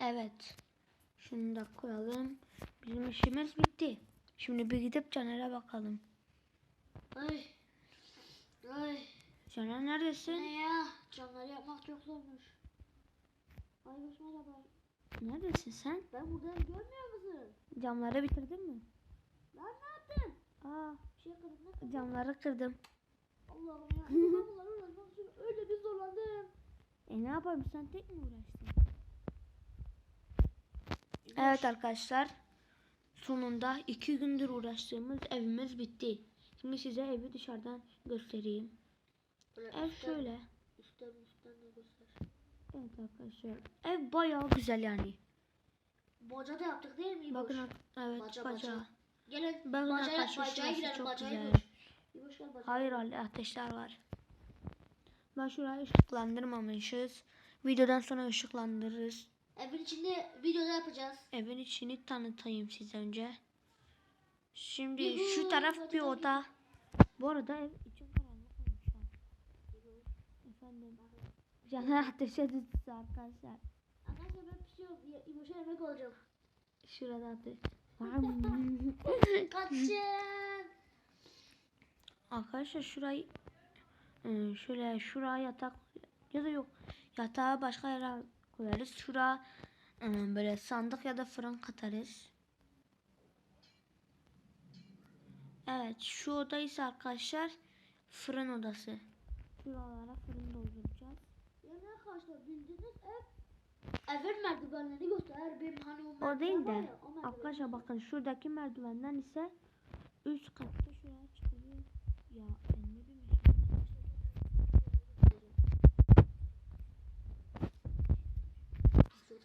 Evet. Şunu da koyalım. Bizim işimiz bitti. Şimdi bir gidip Caner'e bakalım. Ay. Ay. Caner neredesin? Ne ya? Camları yapmak çok zormuş. Ay merhaba. Neredesin sen? Ben buradayım görmüyor musun? Camları bitirdin mi? Lan ne yaptın? Aa, Bir şey kırdım ne kırdım? camları kırdım. Allah'ım ya. Öyle bir zorlandım. E ne yapalım sen tek mi uğraştın? Evet arkadaşlar. Sonunda iki gündür uğraştığımız evimiz bitti. Şimdi size evi dışarıdan göstereyim. Ev üstten- şöyle. Üstten üstten de göster. Evet arkadaşlar. Ev bayağı güzel yani. Baca da yaptık değil mi? Bakın evet Baca, bacağı. baca. Gelin Bakın bacaya, arkadaşlar bacaya girelim çok bacaya güzel. İboş. Gel. Hayır ateşler var. Ben şurayı ışıklandırmamışız. Videodan sonra ışıklandırırız. Evin içinde videoda yapacağız. Evin içini tanıtayım size önce. Şimdi Yuhu, şu taraf bir oda. Bu arada ev içi karanlık olmuş. Efendim. Caner ateşe düştü arkadaşlar. Arkadaşlar ben pişiyorum. İboş'a yemek olacağım. Şurada ateş. Kaçın. arkadaşlar şurayı e, şöyle şuraya yatak ya da yok yatağı başka yere koyarız. Şura böyle sandık ya da fırın katarız. Evet şu oda ise arkadaşlar fırın odası. Şuralara fırın dolduracağız. Yani arkadaşlar bildiğiniz ev. Evin merdivenleri göster. Benim hani o O değil de ya, o arkadaşlar bakın şuradaki merdivenden ise üst katta şuraya çıkılıyor. Ya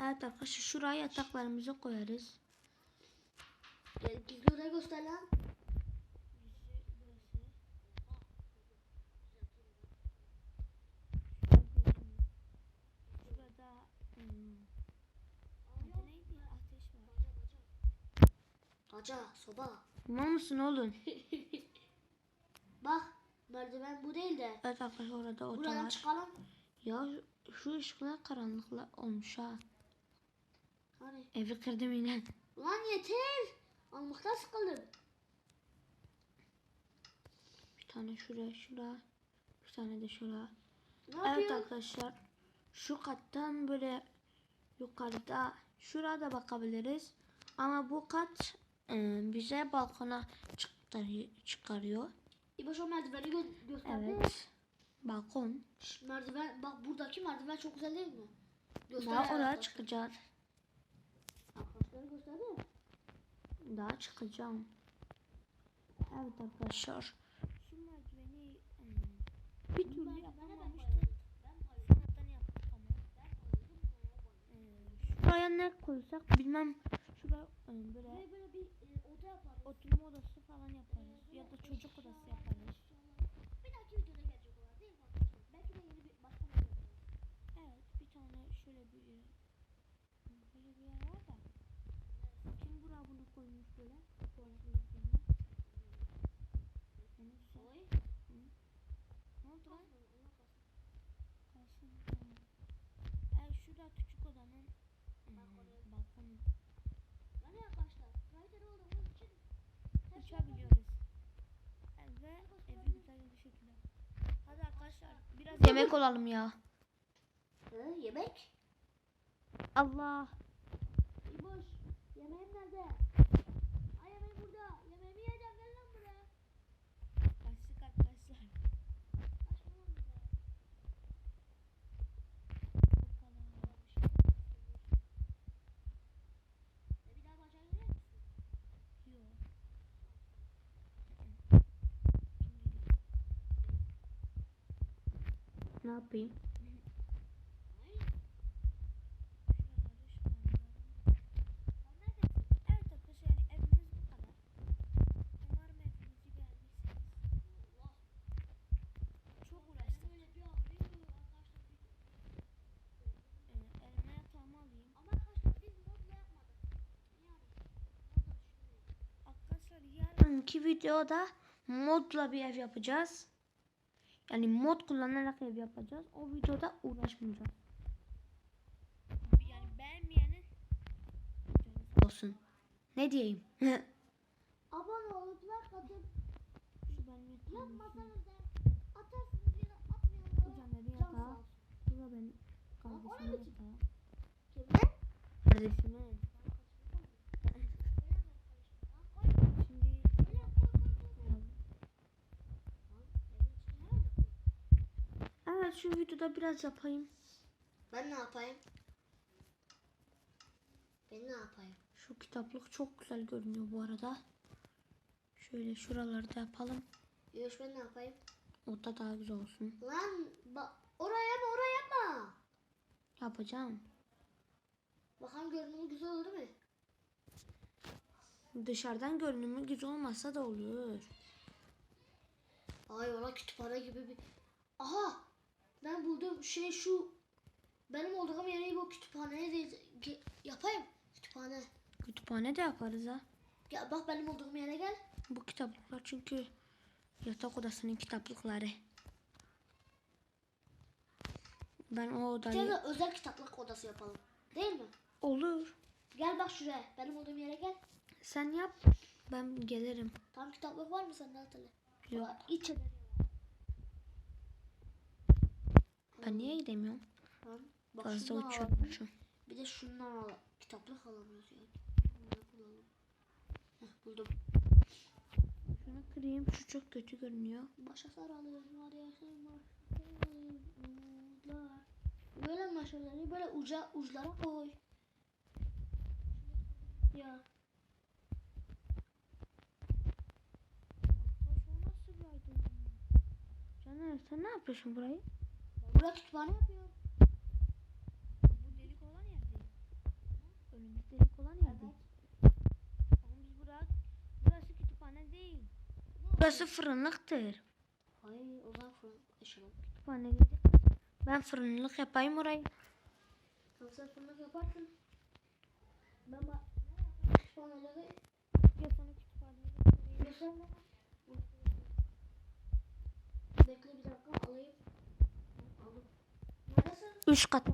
Evet arkadaşlar şuraya yataklarımızı koyarız. Gel gizli odayı göster lan. Baca, soba. Mal mısın oğlum? Bak merdiven bu değil de. Evet arkadaşlar orada oda Buradan çıkalım. Ya şu ışıklar karanlıkla olmuş ha. Hani. Evi kırdım yine. Ulan yeter. Almaktan sıkıldım. Bir tane şuraya şuraya. Bir tane de şuraya. Ne Evet yapıyorsun? arkadaşlar. Şu kattan böyle yukarıda şurada bakabiliriz. Ama bu kat e, bize balkona çıkarıyor. çıkarıyor. İboş o merdiveni gö- gösterdi. Evet. Balkon. Şş, merdiven bak buradaki merdiven çok güzel değil mi? Göster Daha oraya çıkacağız. Arkadaşları gösterdi. Daha çıkacağım. Evet arkadaşlar. Şu merdiveni bir türlü ama. Ee, Şuraya ne koysak bilmem. Şuraya e, böyle böyle bir e, oda yaparız. oturma odası falan yaparız. Ya da çocuk odası yaparız. Bir dahaki videoda gelecek olan değil mi arkadaşlar? Belki de yeni bir başka bir video yaparız. Evet bir tane şöyle bir böyle bir yer var da. Buraya bunu koymuş böyle? Ne oldu lan? Kalsın. Tamam. Evet şurada küçük odanın hmm, balkonu. Yani arkadaşlar kaliteli olduğumuz için şey Uçabiliyoruz. Evet, ve evi güzel bir şekilde. Hadi arkadaşlar biraz yemek olalım ya. Hı, yemek. Allah. Yemeğim nerede? Ay yemeğim burada. Yemeğimi yiyeceğim. Gel lan buraya. Kaçtık arkadaşlar. Kaçma lan buraya. E bir daha bacağı yer misin? Yok. Ne yapayım? Ay. Sen neredesin? Evet arkadaşlar yani evimiz bu kadar. Umarım evimizi beğendiyseniz. Allah. Çok Benim uğraştım. öyle bir ağrıyor arkadaşlar. Ee, elime yatağımı alayım. Ama arkadaşlar biz modla yapmadık. Yani modla düşünmeyin. Arkadaşlar yarınki videoda modla bir ev yapacağız. Yani mod kullanarak ev yapacağız. O videoda uğraşmayacağız. Yani beğenmeyenin Ne diyeyim? Abone olup like atıp yapmasanız da atarsınız ya da atmıyorsunuz. Hocam dedi olsun. Bu da benim o kardeşimin ne biçim? yatağı. Kimden? Kardeşimin. Şimdi Evet şu videoda biraz yapayım. Ben ne yapayım? Ben ne yapayım? Şu kitaplık çok güzel görünüyor bu arada. Şöyle şuralarda yapalım. Yoş ben ne yapayım? O da daha güzel olsun. Lan bak oraya mı oraya mı? Yapacağım. Bakalım görünümü güzel olur mu? Dışarıdan görünümü güzel olmasa da oluyor. Ay valla kütüphane gibi bir... Aha! Buldum şey şu... Benim olduğum yere bu kütüphaneye de yapayım. Kütüphane. Kütüphane de yaparız ha. Gel bak benim olduğum yere gel. Bu kitaplıklar çünkü yatak odasının kitaplıkları. Ben o Bir odayı... de özel kitaplık odası yapalım. Değil mi? Olur. Gel bak şuraya. Benim olduğum yere gel. Sen yap. Ben gelirim. Tam kitaplık var mı sende Atali? Yok. İç eder. Ben niye gidemiyorum? Tamam. Bak Fazla uçuyormuşum. Bir de şundan al. Kitaplık alamıyoruz yani. Heh, buldum. Şunu kırayım. Şu çok kötü görünüyor. Başa. Umutlar. Böyle maşaları böyle uca uçlara koy. Ya. Caner sen ne yapıyorsun burayı? Buraya kütüphane yapıyorum. Bu delik olan yer değil. Önümüz delik olan yer değil. Ama biz buraya, burası kütüphane değil. Burası fırınlıktır. Ay o zaman fırın. Kütüphane değil. Ben fırınlık yapayım orayı. Tamam sen fırınlık yaparsın. Ben bak. Kütüphaneleri Ya sana kütüphaneye götüreyim. gösterme. Bekle bir dakika alayım. Üç kat.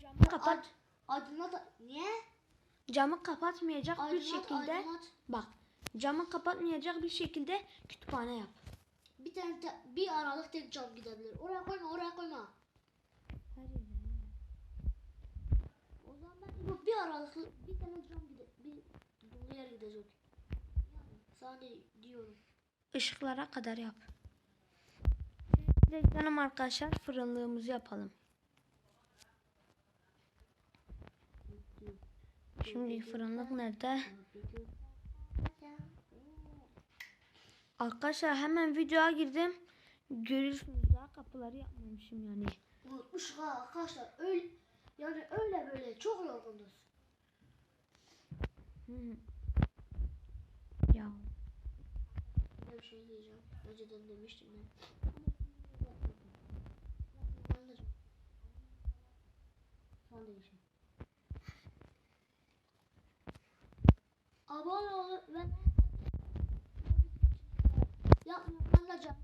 Camı kapat. Aç. Aydınlat. Niye? Camı kapatmayacak bir Aydınlat, şekilde. aydınlat. Bak. Camı kapatmayacak bir şekilde kütüphane yap. Bir tane te- bir aralık tek cam gidebilir. Oraya koyma, oraya koyma. O zaman bir aralıklı bir tane cam gidecek. Di- diyorum. Işıklara kadar yap. Şimdi canım arkadaşlar fırınlığımızı yapalım. Şimdi fırınlık nerede? Arkadaşlar hemen videoya girdim. Görüyorsunuz daha kapıları yapmamışım yani. Unutmuşuz ha arkadaşlar. Öyle yani öyle böyle çok yorgunuz. Hı. Ya Ben bir şey diyeceğim. Önceden demiştim ben. Son değişim. Abone olun ve yapmıyorum ben de canım.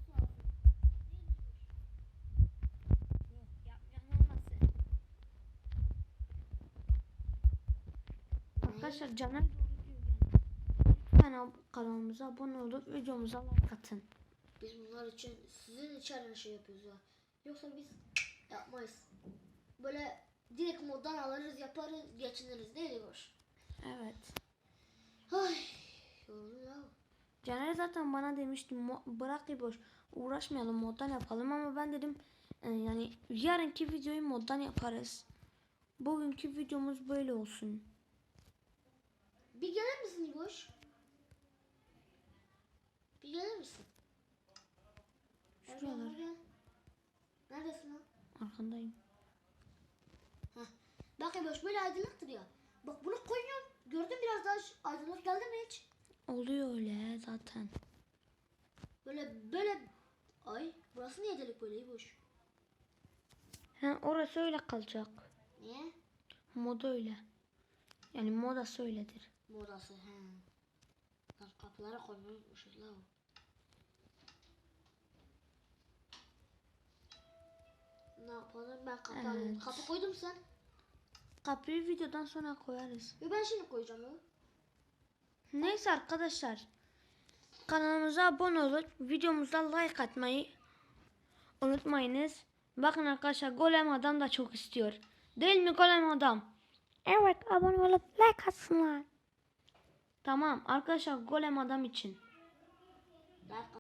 Arkadaşlar Caner ab- kanalımıza abone olup videomuza like atın. Biz bunlar için sizin için her şey yapıyoruz ya. Yoksa biz yapmayız. Böyle direkt moddan alırız yaparız geçiniriz değil mi boş? Evet. Ay yoruldum ya. Caner zaten bana demişti "Mo- bırak İboş uğraşmayalım moddan yapalım ama ben dedim "E, yani yarınki videoyu moddan yaparız. Bugünkü videomuz böyle olsun. Bir gelir misin İboş? Gelir misin? Şuralar. Neredesin lan? arkandayım. Heh. Bak İboş böyle aydınlıktır ya. Bak bunu koyuyorum. Gördün biraz daha aydınlık geldi mi hiç? Oluyor öyle zaten. Böyle böyle ay burası niye delik böyle İboş? Ha, orası öyle kalacak. Niye? Moda öyle. Yani modası öyledir. Modası he. Kapılara koymayı unutmuşuz Ne yapalım? Ben kapı alayım. Evet. Kapı koydum sen. Kapıyı videodan sonra koyarız. Yo ben şimdi koyacağım ya. Neyse arkadaşlar. Kanalımıza abone olup videomuza like atmayı unutmayınız. Bakın arkadaşlar Golem Adam da çok istiyor. Değil mi Golem Adam? Evet abone olup like atsınlar. Tamam arkadaşlar Golem Adam için. Ben